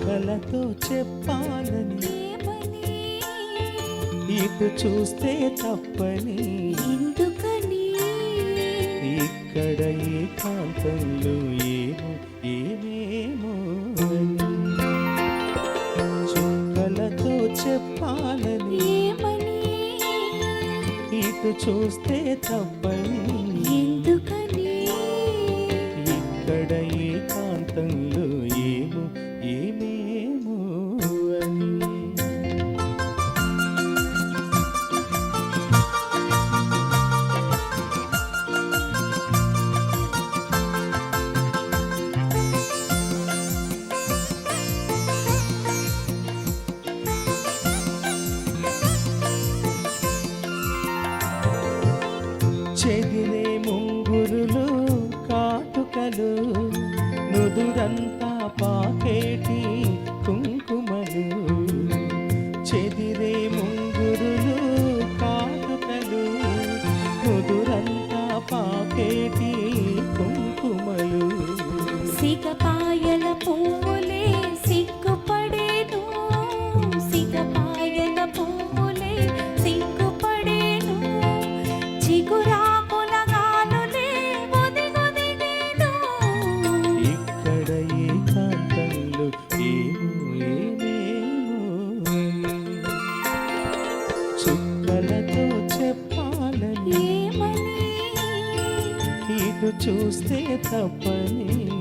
చుక్కలతో చెప్పాలని ఇటు చూస్తే తప్పని ఎందుకని ఇక్కడ ఏకాంతంలో ఏమో ఏమేమో. చుక్కలతో చెప్పాలని ఇటు చూస్తే తప్పని ఏమో నుదురంతా పాకేటి కుంకుమలు. సిగపాయల పువ్వు చూస్తే తప్పని.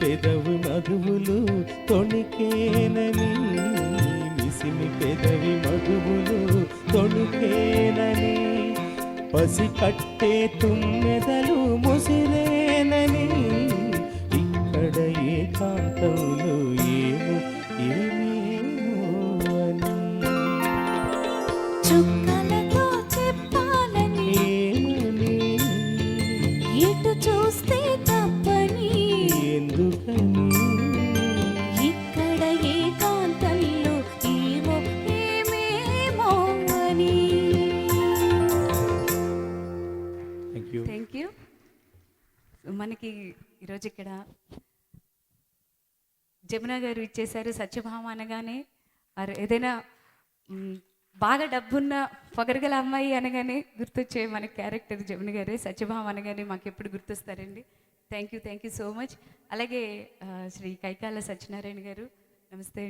పెదవి మధువులు తొణికేనని మిసిమి పెదవి మధువులు తొణికేనని పసి కట్టే తుమ్మెదలు ముసిరేనని ఇక్కడ ఏకాంతంలో ఏమో ఏమేమో అని. చుక్కలతో చెప్పాలని ఏమని ఎటు చూస్తే మనకి ఈరోజు ఇక్కడ జమున గారు ఇచ్చేశారు సత్యభామ అనగానే ఏదైనా బాగా డబ్బున్న పొగరగల అమ్మాయి అనగానే గుర్తొచ్చే మన క్యారెక్టర్ జమున గారే సత్యభామ అనగానే మాకు ఎప్పుడు గుర్తొస్తారండి. Thank you thank you so much అలాగే శ్రీ కైకాల సత్యనారాయణ గారు నమస్తే.